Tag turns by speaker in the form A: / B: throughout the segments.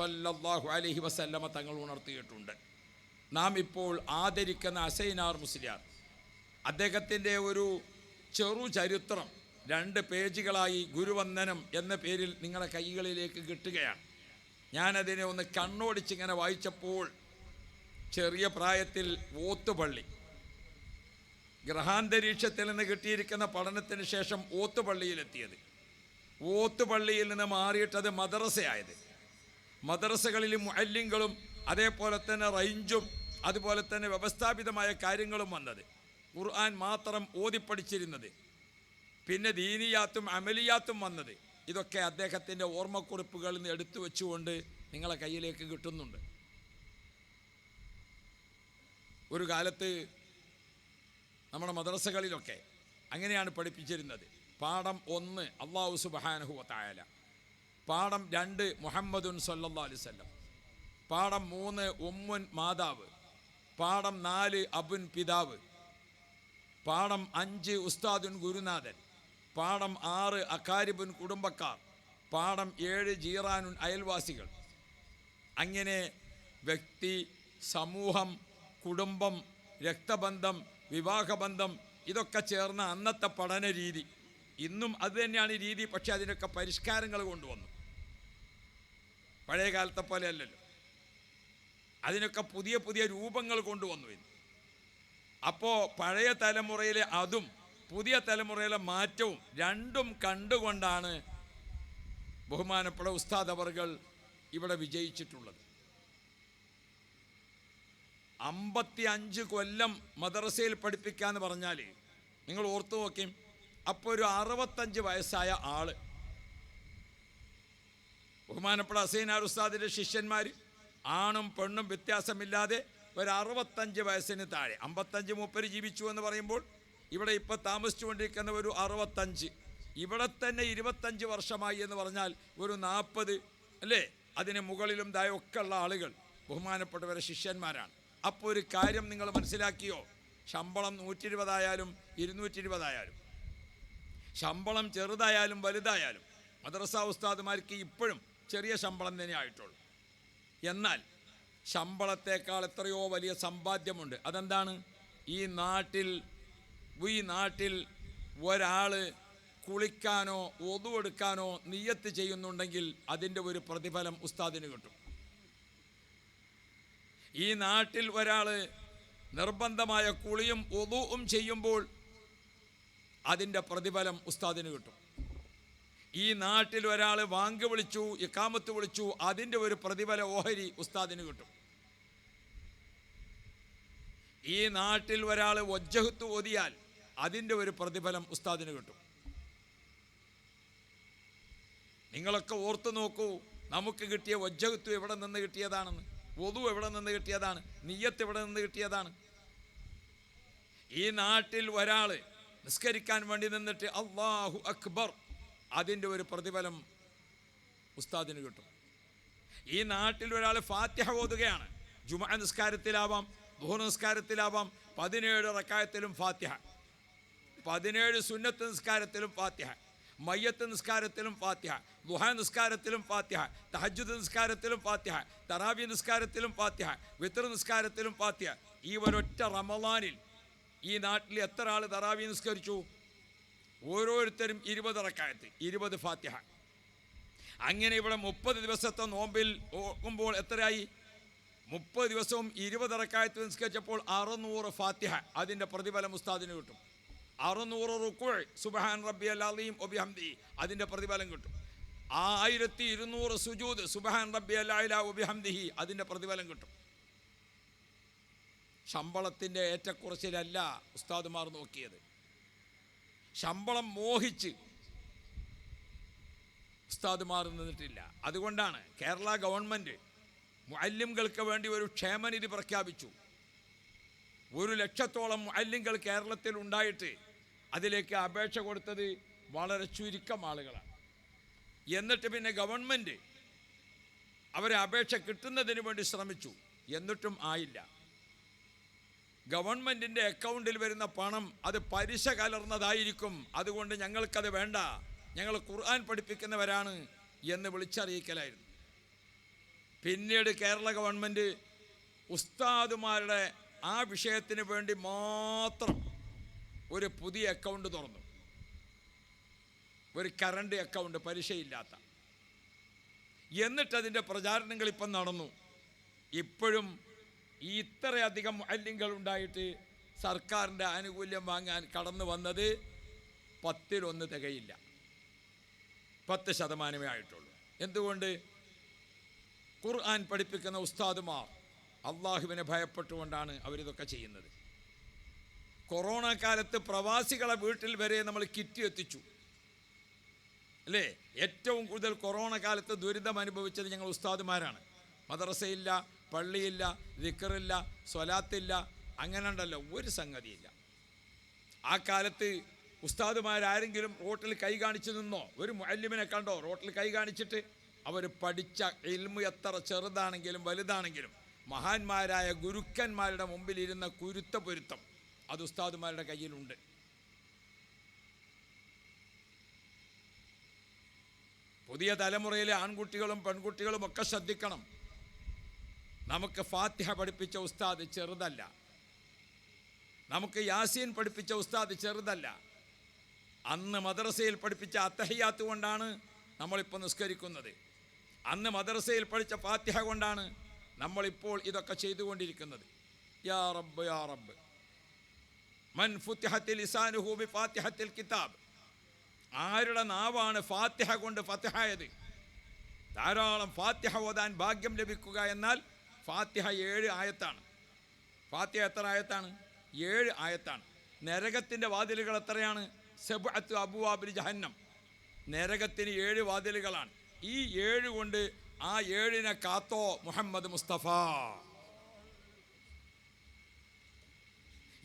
A: സല്ലല്ലാഹു അലഹി വസല്ലമ തങ്ങൾ ഉണർത്തിയിട്ടുണ്ട്. നാം ഇപ്പോൾ ആദരിക്കുന്ന അസൈനാർ മുസ്ലിയാർ. അദ്ദേഹത്തിന്റെ ഒരു ചെറു ചരിത്രം രണ്ട് പേജുകളായി ഗുരുവന്ദനം എന്ന പേരിൽ നിങ്ങളുടെ കൈകളിലേക്ക് കിട്ടുകയാണ്. ഞാനതിനെ ഒന്ന് കണ്ണോടിച്ചിങ്ങനെ വായിച്ചപ്പോൾ ചെറിയ പ്രായത്തിൽ ഓത്തുപള്ളി. ഗ്രഹാന്തരീക്ഷത്തിൽ നിന്ന് കിട്ടിയിരിക്കുന്ന പഠനത്തിന് ശേഷം ഓത്തുപള്ളിയിലെത്തിയത്. ഓത്തുപള്ളിയിൽ നിന്ന് മാറിയിട്ടത് മദ്രസയായത്. മദ്രസകളിൽ മുഅല്ലിങ്ങളും അതേപോലെ തന്നെ റേഞ്ചും അതുപോലെ തന്നെ വ്യവസ്ഥാപിതമായ കാര്യങ്ങളും വന്നത്. ഖുർആൻ മാത്രം ഓതിപ്പഠിച്ചിരുന്നത്. പിന്നെ ദീനിയാത്തും അമലിയാത്തും വന്നത്. ഇതൊക്കെ അദ്ദേഹത്തിന്റെ ഓർമ്മക്കുറിപ്പുകളിൽ നിന്ന് എടുത്തു വെച്ചുകൊണ്ട് നിങ്ങളെ കയ്യിലേക്ക് കിട്ടുന്നുണ്ട്. ഒരു കാലത്ത് നമ്മുടെ മദ്രസകളിലൊക്കെ അങ്ങനെയാണ് പഠിപ്പിച്ചിരുന്നത്. പാഠം ഒന്ന് അള്ളാഹു സുബഹാനഹു തായാല പാഠം രണ്ട് മുഹമ്മദുൻ സല്ലാ അലിസ്വല്ലം പാഠം മൂന്ന് ഉമ്മുൻ മാതാവ്. പാഠം നാല് അബുൻ പിതാവ്. പാഠം അഞ്ച് ഉസ്താദുൻ ഗുരുനാഥൻ. പാഠം ആറ് അക്കാരിബുൻ കുടുംബക്കാർ. പാഠം ഏഴ് ജീറാനുൻ അയൽവാസികൾ. അങ്ങനെ വ്യക്തി സമൂഹം കുടുംബം രക്തബന്ധം വിവാഹബന്ധം ഇതൊക്കെ ചേർന്ന അന്നത്തെ പഠന രീതി ഇന്നും അത് തന്നെയാണ് രീതി പക്ഷേ അതിനൊക്കെ പരിഷ്കാരങ്ങൾ കൊണ്ടുവന്നു. പഴയ കാലത്തെ പോലെ അല്ലല്ലോ. അതിനൊക്കെ പുതിയ പുതിയ രൂപങ്ങൾ കൊണ്ടുവന്നു ഇന്ന്. അപ്പോൾ പഴയ തലമുറയിലെ അതും പുതിയ തലമുറയിലെ മാറ്റവും രണ്ടും കണ്ടുകൊണ്ടാണ് ബഹുമാനപ്പെട്ട ഉസ്താദ് അവർകൾ ഇവിടെ വിജയിച്ചിട്ടുള്ളത്. അമ്പത്തി അഞ്ച് കൊല്ലം മദ്രസയിൽ പഠിപ്പിക്കാന്ന് പറഞ്ഞാൽ നിങ്ങൾ ഓർത്തു നോക്കിയും അപ്പോൾ ഒരു അറുപത്തഞ്ച് വയസ്സായ ആൾ ബഹുമാനപ്പെട്ട അസൈനാർ ഉസ്താദിന്റെ ശിഷ്യന്മാർ ആണും പെണ്ണും വ്യത്യാസമില്ലാതെ ഒരു അറുപത്തഞ്ച് വയസ്സിന് താഴെ അമ്പത്തഞ്ച് മുപ്പര് ജീവിച്ചു എന്ന് പറയുമ്പോൾ ഇവിടെ ഇപ്പോൾ താമസിച്ചുകൊണ്ടിരിക്കുന്ന ഒരു അറുപത്തഞ്ച് ഇവിടെ തന്നെ ഇരുപത്തഞ്ച് വർഷമായി എന്ന് പറഞ്ഞാൽ ഒരു നാൽപ്പത് അല്ലേ? അതിന് മുകളിലും താഴെയൊക്കെ ഉള്ള ആളുകൾ ബഹുമാനപ്പെട്ടവരെ ശിഷ്യന്മാരാണ്. അപ്പോൾ ഒരു കാര്യം നിങ്ങൾ മനസ്സിലാക്കിയോ? ശമ്പളം നൂറ്റി ഇരുപതായാലും ഇരുന്നൂറ്റി ഇരുപതായാലും ശമ്പളം ചെറുതായാലും വലുതായാലും മദ്രസ ഉസ്താദുമാർക്ക് ഇപ്പോഴും ചെറിയ ശമ്പളം തന്നെ ആയിട്ടുള്ളൂ. എന്നാൽ ശമ്പളത്തേക്കാൾ എത്രയോ വലിയ സമ്പാദ്യമുണ്ട്. അതെന്താണ്? ഈ നാട്ടിൽ ഈ നാട്ടിൽ ഒരാൾ കുളിക്കാനോ ഒതുവെടുക്കാനോ നിയത്ത് ചെയ്യുന്നുണ്ടെങ്കിൽ അതിന്റെ ഒരു പ്രതിഫലം ഉസ്താദിന് കിട്ടും. ഈ നാട്ടിൽ ഒരാൾ നിർബന്ധമായ കുളിയും ഒതുവും ചെയ്യുമ്പോൾ അതിന്റെ പ്രതിഫലം ഉസ്താദിന് കിട്ടും. ഈ നാട്ടിൽ ഒരാൾ വാങ്ക് വിളിച്ചു ഇക്കാമത്ത് വിളിച്ചു അതിന്റെ ഒരു പ്രതിഫല ഓഹരി ഉസ്താദിന് കിട്ടും. ഈ നാട്ടിൽ ഒരാൾ ഒജ്ജഹത്ത് ഓതിയാൽ അതിന്റെ ഒരു പ്രതിഫലം ഉസ്താദിന് കിട്ടും. നിങ്ങളൊക്കെ ഓർത്തു നോക്കൂ നമുക്ക് കിട്ടിയ ഒജ്ജഹത്ത് എവിടെ നിന്ന് കിട്ടിയതാണെന്ന്. ഒതു എവിടെ നിന്ന് കിട്ടിയതാണ് നീയത്ത് എവിടെ നിന്ന് കിട്ടിയതാണ്. ഈ നാട്ടിൽ ഒരാൾ നിസ്കരിക്കാൻ വേണ്ടി നിന്നിട്ട് അള്ളാഹു അക്ബർ അതിന്റെ ഒരു പ്രതിഫലം ഉസ്താദിന് കിട്ടും. ഈ നാട്ടിൽ ഒരാൾ ഫാത്യഹ ഓതുകയാണ്. ജുമ നിസ്കാരത്തിലാവാം ദുഹ നിസ്കാരത്തിലാവാം പതിനേഴ് റക്കായത്തിലും ഫാത്യഹ പതിനേഴ് സുന്നത്ത് നിസ്കാരത്തിലും ഫാത്യഹ മയ്യത്ത് നിസ്കാരത്തിലും ഫാത്യഹ ദുഹ നിസ്കാരത്തിലും ഫാത്യഹ തഹജുദ് നിസ്കാരത്തിലും ഫാത്യഹ തറാബി നിസ്കാരത്തിലും ഫാത്യഹ വിത്ര നിസ്കാരത്തിലും ഫാത്യഹ ഈ ഒരൊറ്റ റമദാനിൽ ഈ നാട്ടിൽ എത്ര ആൾ തറാവി നിസ്കരിച്ചു? ഓരോരുത്തരും ഇരുപത് റക്കായത്ത് ഇരുപത് ഫാത്തിഹ. അങ്ങനെ ഇവിടെ മുപ്പത് ദിവസത്തെ നോമ്പിൽ നോക്കുമ്പോൾ എത്രയായി? മുപ്പത് ദിവസവും ഇരുപത് റക്കായത്ത് നിസ്കരിച്ചപ്പോൾ അറുന്നൂറ് ഫാത്തിഹ. അതിന്റെ പ്രതിഫലം ഉസ്താദിന് കിട്ടും. അറുന്നൂറ് റുക്കുൾ സുബഹാൻ റബ്ബി അലീം ഒബിഹംദി അതിന്റെ പ്രതിഫലം കിട്ടും. ആയിരത്തി ഇരുന്നൂറ് സുജൂദ് സുബഹാൻ റബ്ബി അല്ലാ ഒബിഹംദിഹി അതിന്റെ പ്രതിഫലം കിട്ടും. ശമ്പളത്തിന്റെ ഏറ്റക്കുറച്ചിലല്ല ഉസ്താദുമാർ നോക്കിയത്. ശമ്പളം മോഹിച്ച് ഉസ്താദുമാർ നിന്നിട്ടില്ല. അതുകൊണ്ടാണ് കേരള ഗവൺമെന്റ് മുഅല്ലിംകൾക്ക് വേണ്ടി ഒരു ക്ഷേമനിധി പ്രഖ്യാപിച്ചു. ഒരു ലക്ഷത്തോളം മുഅല്ലിംകൾ കേരളത്തിൽ ഉണ്ടായിട്ട് അതിലേക്ക് അപേക്ഷ കൊടുത്തത് വളരെ ചുരുക്കം ആളുകളാണ്. എന്നിട്ട് പിന്നെ ഗവൺമെന്റ് അവരെ അപേക്ഷ കിട്ടുന്നതിന് വേണ്ടി ശ്രമിച്ചു. എന്നിട്ടും ആയില്ല. ഗവൺമെന്റിന്റെ അക്കൗണ്ടിൽ വരുന്ന പണം അത് പലിശ കലർന്നതായിരിക്കും. അതുകൊണ്ട് ഞങ്ങൾക്കത് വേണ്ട. ഞങ്ങൾ ഖുർആൻ പഠിപ്പിക്കുന്നവരാണ് എന്ന് വിളിച്ചറിയിക്കലായിരുന്നു. പിന്നീട് കേരള ഗവൺമെന്റ് ഉസ്താദുമാരുടെ ആ വിഷയത്തിന് വേണ്ടി മാത്രം ഒരു പുതിയ അക്കൗണ്ട് തുറന്നു. ഒരു കറണ്ട് അക്കൗണ്ട് പലിശയില്ലാത്ത. എന്നിട്ടതിന്റെ പ്രചാരണങ്ങൾ ഇപ്പം നടന്നു. ഇപ്പോഴും ഈ ഇത്രയധികം മുഅല്ലിങ്ങൾ ഉണ്ടായിട്ട് സർക്കാരിന്റെ ആനുകൂല്യം വാങ്ങാൻ കടന്നു വന്നത് പത്തിലൊന്ന് തികയില്ല. പത്ത് ശതമാനമേ ആയിട്ടുള്ളൂ. എന്തുകൊണ്ട്? ഖുർആൻ പഠിപ്പിക്കുന്ന ഉസ്താദുമാർ അള്ളാഹുവിനെ ഭയപ്പെട്ടുകൊണ്ടാണ് അവരിതൊക്കെ ചെയ്യുന്നത്. കൊറോണ കാലത്ത് പ്രവാസികളെ വീട്ടിൽ വരെ നമ്മൾ കിറ്റ് എത്തിച്ചു. അല്ലേ? ഏറ്റവും കൂടുതൽ കൊറോണ കാലത്ത് ദുരിതം അനുഭവിച്ചത് ഞങ്ങൾ ഉസ്താദുമാരാണ്. മദ്രസയില്ല പള്ളിയില്ല ദിക്കറില്ല സ്വലാത്തില്ല അങ്ങനെ ഉണ്ടല്ലോ ഒരു സംഗതിയില്ല. ആ കാലത്ത് ഉസ്താദുമാരാരെങ്കിലും റോട്ടിൽ കൈ കാണിച്ചു നിന്നോ? ഒരു മുഅല്ലിമിനെ കണ്ടോ? റോട്ടിൽ കൈ കാണിച്ചിട്ട് അവർ പഠിച്ച ഇൽമു എത്ര ചെറുതാണെങ്കിലും വലുതാണെങ്കിലും മഹാന്മാരായ ഗുരുക്കന്മാരുടെ മുമ്പിലിരുന്ന കുരുത്ത പൊരുത്തം അത് ഉസ്താദുമാരുടെ കയ്യിലുണ്ട്. പുതിയ തലമുറയിലെ ആൺകുട്ടികളും പെൺകുട്ടികളും ഒക്കെ ശ്രദ്ധിക്കണം. നമുക്ക് ഫാത്തിഹ പഠിപ്പിച്ച ഉസ്താദ് ചെറുതല്ല. നമുക്ക് യാസീൻ പഠിപ്പിച്ച ഉസ്താദ് ചെറുതല്ല. അന്ന് മദ്രസയിൽ പഠിപ്പിച്ച അത്തഹയ്യാത്ത് കൊണ്ടാണ് നമ്മളിപ്പോൾ നിസ്കരിക്കുന്നത്. അന്ന് മദ്രസയിൽ പഠിച്ച ഫാത്തിഹ കൊണ്ടാണ് നമ്മളിപ്പോൾ ഇതൊക്കെ ചെയ്തുകൊണ്ടിരിക്കുന്നത്. യാ റബ്ബ് യാ റബ്ബ്. മൻ ഫുത്തിഹത്തിൽ ഇസാനുഹൂബി ഫാത്തിഹത്തിൽ കിതാബ്. ആരുടെ നാവാണ് ഫാത്തിഹ കൊണ്ട് ഫത്തിഹായത് ധാരാളം ഫാത്തിഹ ഓതാൻ ഭാഗ്യം ലഭിക്കുക എന്നാൽ ഫാത്തിഹ ഏഴ് ആയത്താണ്. ഫാത്തിഹ എത്ര ആയത്താണ്? ഏഴ് ആയത്താണ്. നരകത്തിന്റെ വാതിലുകൾ എത്രയാണ്? സെബഅത്ത് അബുവാബിൽ ജഹന്നം. നരകത്തിന് ഏഴ് വാതിലുകളാണ്. ഈ ഏഴ് കൊണ്ട് ആ ഏഴിനെ കാത്തോ മുഹമ്മദ് മുസ്തഫ.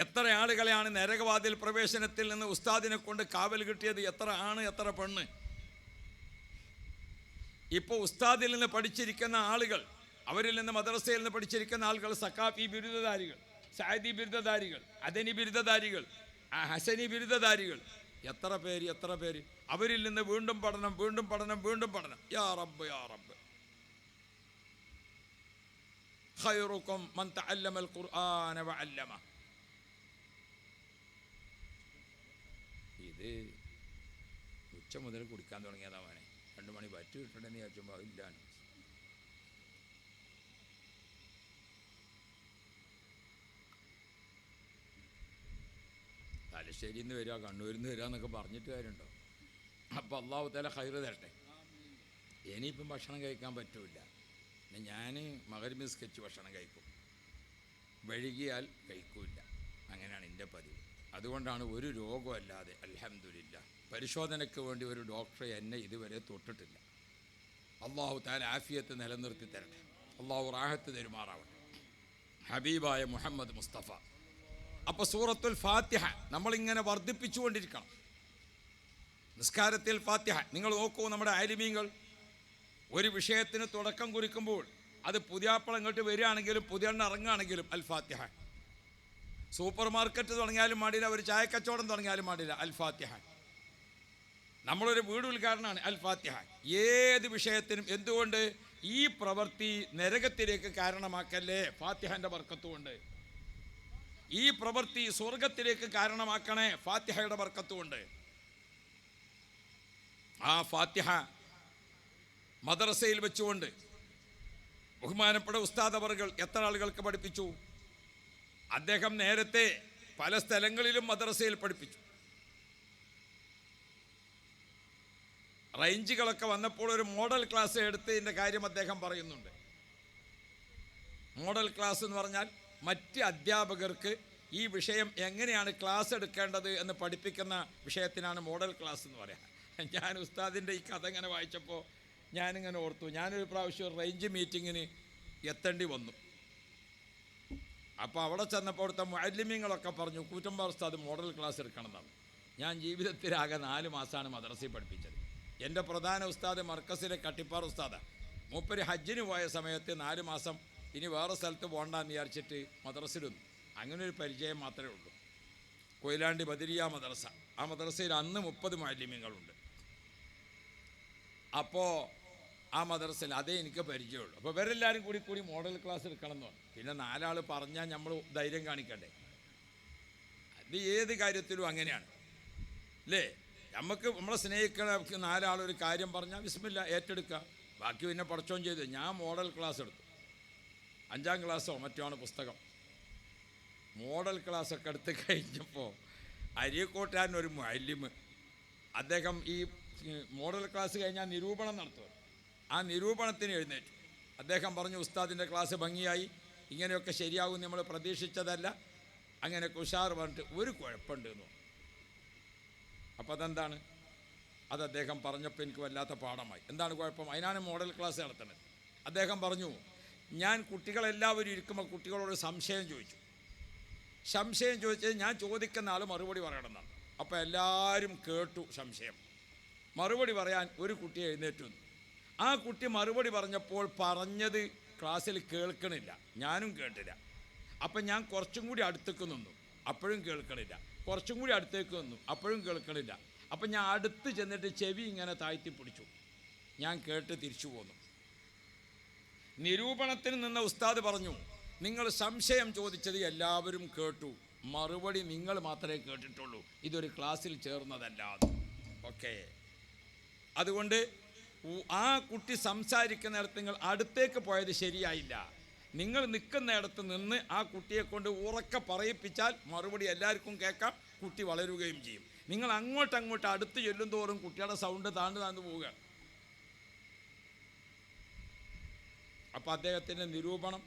A: എത്ര ആളുകളെയാണ് നരകവാതിൽ പ്രവേശനത്തിൽ നിന്ന് ഉസ്താദിനെ കൊണ്ട് കാവൽ കിട്ടിയത്? എത്ര ആണ്? എത്ര പെണ്ണ്? ഇപ്പോൾ ഉസ്താദിൽ നിന്ന് പഠിച്ചിരിക്കുന്ന ആളുകൾ അവരിൽ നിന്ന് മദ്രസയിൽ നിന്ന് പഠിച്ചിരിക്കുന്ന ആളുകൾ സക്കാഫി ബിരുദധാരികൾ സായദി ബിരുദധാരികൾ അദനി ബിരുദധാരികൾ ഹസനി ബിരുദധാരികൾ. എത്ര പേര് എത്ര പേര്? അവരിൽ നിന്ന് വീണ്ടും പഠനം വീണ്ടും പഠനം വീണ്ടും പഠനം. യാ റബ്ബ് യാ റബ്ബ്. ഖൈറുക്കും മൻ തഅല്ലമൽ ഖുർആന ഇത് ഉച്ച മുതൽ കുടിക്കാൻ തുടങ്ങിയതാ മോനെ. രണ്ട് മണി പറ്റി കിട്ടണ്ടെന്ന് ചോദിച്ചുമ്പോൾ ഇല്ലാനും തലശ്ശേരിയിൽ നിന്ന് വരിക കണ്ണൂരിൽ നിന്ന് വരിക എന്നൊക്കെ പറഞ്ഞിട്ട് കാര്യമുണ്ടോ? അപ്പോൾ അള്ളാഹു തല ഹൈറ് തരട്ടെ. ഇനിയിപ്പം ഭക്ഷണം കഴിക്കാൻ പറ്റൂല ഞാൻ മകരിമി സ്കെച്ച് ഭക്ഷണം കഴിക്കും. വഴുകിയാൽ കഴിക്കൂല അങ്ങനെയാണ് എന്റെ പതിവ്. അതുകൊണ്ടാണ് ഒരു രോഗമല്ലാതെ അലഹമില്ല പരിശോധനയ്ക്ക് വേണ്ടി ഒരു ഡോക്ടറെ എന്നെ ഇതുവരെ തൊട്ടിട്ടില്ല. അള്ളാഹു താൻ ആഫിയത്ത് നിലനിർത്തി തരട്ടെ. അള്ളാഹു റാഹത്ത് തെരുമാറാവട്ടെ. ഹബീബായ മുഹമ്മദ് മുസ്തഫ. അപ്പോൾ സൂറത്തുൽ ഫാത്തിഹ നമ്മളിങ്ങനെ വർദ്ധിപ്പിച്ചുകൊണ്ടിരിക്കണം. നിസ്കാരത്തിൽ ഫാത്തിഹ നിങ്ങൾ നോക്കൂ നമ്മുടെ ആലിമീങ്ങൾ ഒരു വിഷയത്തിന് തുടക്കം കുറിക്കുമ്പോൾ അത് പുതിയാപ്പളം ഇങ്ങോട്ട് വരികയാണെങ്കിലും പുതിയ എണ്ണ ഇറങ്ങുകയാണെങ്കിലും അൽ ഫാത്തിഹ. സൂപ്പർ മാർക്കറ്റ് തുടങ്ങിയാലും മാടില്ല ഒരു ചായക്കച്ചവടം തുടങ്ങിയാലും മാടില്ല അൽ ഫാത്തിഹ. നമ്മളൊരു വീട് ഉദ്ഘാടനമാണ് അൽ ഫാത്തിഹ. ഏത് വിഷയത്തിനും എന്തുകൊണ്ട് ഈ പ്രവൃത്തി നരകത്തിലേക്ക് കാരണമാക്കല്ലേ? ഫാത്തിഹന്റെ വർക്കത്തുകൊണ്ട്. ഈ പ്രവൃത്തി സ്വർഗത്തിലേക്ക് കാരണമാക്കണേ ഫാത്തിഹയുടെ വർക്കത്തുകൊണ്ട് ആ ഫാത്തിഹ മദ്രസയിൽ വെച്ചുകൊണ്ട് ബഹുമാനപ്പെട്ട ഉസ്താദ് അവർകൾ എത്ര ആളുകൾക്ക് പഠിപ്പിച്ചു? അദ്ദേഹം നേരത്തെ പല സ്ഥലങ്ങളിലും മദ്രസയിൽ പഠിപ്പിച്ചു. റേഞ്ചുകളൊക്കെ വന്നപ്പോൾ ഒരു മോഡൽ ക്ലാസ് എടുത്തതിന്റെ കാര്യം അദ്ദേഹം പറയുന്നുണ്ട്. മോഡൽ ക്ലാസ് എന്ന് പറഞ്ഞാൽ മറ്റ് അധ്യാപകർക്ക് ഈ വിഷയം എങ്ങനെയാണ് ക്ലാസ് എടുക്കേണ്ടത് എന്ന് പഠിപ്പിക്കുന്ന വിഷയത്തിനാണ് മോഡൽ ക്ലാസ് എന്ന് പറയാം. ഞാൻ ഉസ്താദിന്റെ ഈ കഥ ഇങ്ങനെ വായിച്ചപ്പോൾ ഞാനിങ്ങനെ ഓർത്തു. ഞാനൊരു പ്രാവശ്യം റേഞ്ച് മീറ്റിങ്ങിന് എത്തേണ്ടി വന്നു. അപ്പോൾ അവിടെ ചെന്നപ്പോൾ അവിടുത്തെ മാലിന്യങ്ങളൊക്കെ പറഞ്ഞു കൂറ്റമ്പാർ ഉസ്താദ് മോഡൽ ക്ലാസ് എടുക്കണം എന്നാണ് ഞാൻ ജീവിതത്തിലാകെ നാല് മാസമാണ് മദ്രസയിൽ പഠിപ്പിച്ചത്. എന്റെ പ്രധാന ഉസ്താദ് മർക്കസിലെ കട്ടിപ്പാർ ഉസ്താദാണ് മൂപ്പര് ഹജ്ജിന് പോയ സമയത്ത് നാല് മാസം ഇനി വേറെ സ്ഥലത്ത് പോകണ്ടെന്ന് വിചാരിച്ചിട്ട് മദ്രസിലൊന്നും അങ്ങനെ ഒരു പരിചയം മാത്രമേ ഉള്ളൂ. കൊയിലാണ്ടി ബദരിയ മദ്രസ. ആ മദ്രസയിൽ അന്ന് മുപ്പത് മാലിന്യങ്ങളുണ്ട്. അപ്പോൾ ആ മദ്രസയിൽ അതേ എനിക്ക് പരിചയമുള്ളൂ. അപ്പോൾ ഇവരെല്ലാവരും കൂടി കൂടി മോഡൽ ക്ലാസ് എടുക്കണം എന്ന് പറഞ്ഞു. പിന്നെ നാലാൾ പറഞ്ഞാൽ നമ്മൾ ധൈര്യം കാണിക്കണ്ടേ? അത് ഏത് കാര്യത്തിലും അങ്ങനെയാണ്. അല്ലേ? നമുക്ക് നമ്മളെ സ്നേഹിക്കണ നാലാളൊരു കാര്യം പറഞ്ഞാൽ വിസ്മില്ല ഏറ്റെടുക്കുക ബാക്കി പിന്നെ പഠിച്ചോം ചെയ്തു. ഞാൻ മോഡൽ ക്ലാസ് എടുത്തു. അഞ്ചാം ക്ലാസ്സോ മറ്റോ ആണ് പുസ്തകം. മോഡൽ ക്ലാസ്സൊക്കെ എടുത്ത് കഴിഞ്ഞപ്പോൾ അരിയക്കോട്ടാൻ ഒരു മല്യമ് അദ്ദേഹം ഈ മോഡൽ ക്ലാസ് കഴിഞ്ഞാൽ നിരൂപണം നടത്തുക ആ നിരൂപണത്തിന് എഴുന്നേറ്റു. അദ്ദേഹം പറഞ്ഞു ഉസ്താദിന്റെ ക്ലാസ് ഭംഗിയായി. ഇങ്ങനെയൊക്കെ ശരിയാകും നമ്മൾ പ്രതീക്ഷിച്ചതല്ല. അങ്ങനെ കുഷാർ പറഞ്ഞിട്ട് ഒരു കുഴപ്പമുണ്ട് എന്ന്. അപ്പോൾ അതെന്താണ്? അത് അദ്ദേഹം പറഞ്ഞപ്പോൾ എനിക്ക് വല്ലാത്ത പാഠമായി. എന്താണ് കുഴപ്പം? അതിനാണ് മോഡൽ ക്ലാസ് നടത്തുന്നത്. അദ്ദേഹം പറഞ്ഞു ഞാൻ കുട്ടികളെല്ലാവരും ഇരിക്കുമ്പോൾ കുട്ടികളോട് സംശയം ചോദിച്ചു. സംശയം ചോദിച്ചാൽ ഞാൻ ചോദിക്കുന്ന ആൾ മറുപടി പറയണമെന്നാണ്. അപ്പോൾ എല്ലാവരും കേട്ടു സംശയം. മറുപടി പറയാൻ ഒരു കുട്ടി എഴുന്നേറ്റു ആ കുട്ടി മറുപടി പറഞ്ഞപ്പോൾ പറഞ്ഞത് ക്ലാസ്സിൽ കേൾക്കണില്ല. ഞാനും കേട്ടില്ല. അപ്പം ഞാൻ കുറച്ചും കൂടി അടുത്തേക്ക് നിന്നു. അപ്പോഴും കേൾക്കണില്ല. കുറച്ചും കൂടി അടുത്തേക്ക് നിന്നു. അപ്പോഴും കേൾക്കണില്ല. അപ്പം ഞാൻ അടുത്ത് ചെന്നിട്ട് ചെവി ഇങ്ങനെ താഴ്ത്തി പിടിച്ചു. ഞാൻ കേട്ട് തിരിച്ചു പോന്നു. നിരൂപണത്തിന് നിന്ന ഉസ്താദ് പറഞ്ഞു നിങ്ങൾ സംശയം ചോദിച്ചത് എല്ലാവരും കേട്ടു. മറുപടി നിങ്ങൾ മാത്രമേ കേട്ടിട്ടുള്ളൂ. ഇതൊരു ക്ലാസ്സിൽ ചേർന്നതല്ല ഓക്കെ. അതുകൊണ്ട് ആ കുട്ടി സംസാരിക്കുന്നിടത്ത് നിങ്ങൾ അടുത്തേക്ക് പോയത് ശരിയായില്ല. നിങ്ങൾ നിൽക്കുന്നിടത്ത് നിന്ന് ആ കുട്ടിയെ കൊണ്ട് ഉറക്കെ പറയിപ്പിച്ചാൽ മറുപടി എല്ലാവർക്കും കേൾക്കാം കുട്ടി വളരുകയും ചെയ്യും. നിങ്ങൾ അങ്ങോട്ടങ്ങോട്ട് അങ്ങോട്ട് അടുത്ത് ചെല്ലും തോറും കുട്ടിയുടെ സൗണ്ട് താണ്ടു താഴ്ന്നു പോവുകയാണ് അപ്പോൾ അദ്ദേഹത്തിന്റെ നിരൂപണം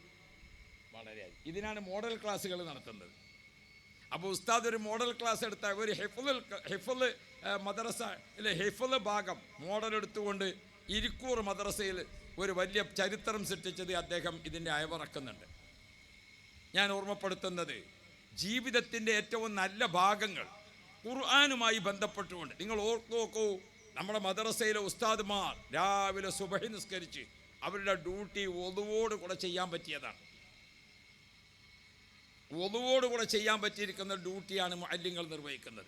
A: വളരെ ഇതിനാണ് മോഡൽ ക്ലാസ്സുകൾ നടത്തുന്നത്. അപ്പോൾ ഉസ്താദ് ഒരു മോഡൽ ക്ലാസ് എടുത്ത ഒരു ഹെഫുൽ ഹെഫുൽ മദ്രസ അല്ലെ ഹെഫുൽ ഭാഗം മോഡൽ എടുത്തുകൊണ്ട് ഇരിക്കൂർ മദ്രസയിൽ ഒരു വലിയ ചരിത്രം സൃഷ്ടിച്ചത് അദ്ദേഹം ഇതിന്റെ അയവിറക്കുന്നുണ്ട്. ഞാൻ ഓർമ്മപ്പെടുത്തുന്നത് ജീവിതത്തിന്റെ ഏറ്റവും നല്ല ഭാഗങ്ങൾ ഖുർആാനുമായി ബന്ധപ്പെട്ടുകൊണ്ട്. നിങ്ങൾ ഓർക്കു നോക്കൂ നമ്മുടെ മദ്രസയിലെ ഉസ്താദ്മാർ രാവിലെ സുബഹി നിസ്കരിച്ച് അവരുടെ ഡ്യൂട്ടി ഒതുവോട് കൂടെ ചെയ്യാൻ പറ്റിയതാണ്. ഒതുവോട് കൂടെ ചെയ്യാൻ പറ്റിയിരിക്കുന്ന ഡ്യൂട്ടിയാണ് മാലിന്യങ്ങൾ നിർവഹിക്കുന്നത്.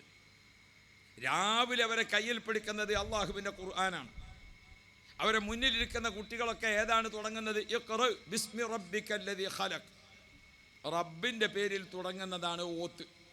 A: രാവിലെ അവരെ കയ്യിൽ പിടിക്കുന്നത് അള്ളാഹുവിന്റെ ഖുർആനാണ്. അവരെ മുന്നിലിരിക്കുന്ന കുട്ടികളൊക്കെ ഏതാണ് തുടങ്ങുന്നത്? ബിസ്മി റബ്ബിക്കല്ലദീ ഖലഖ്. റബ്ബിന്റെ പേരിൽ തുടങ്ങുന്നതാണ് ഓത്ത്.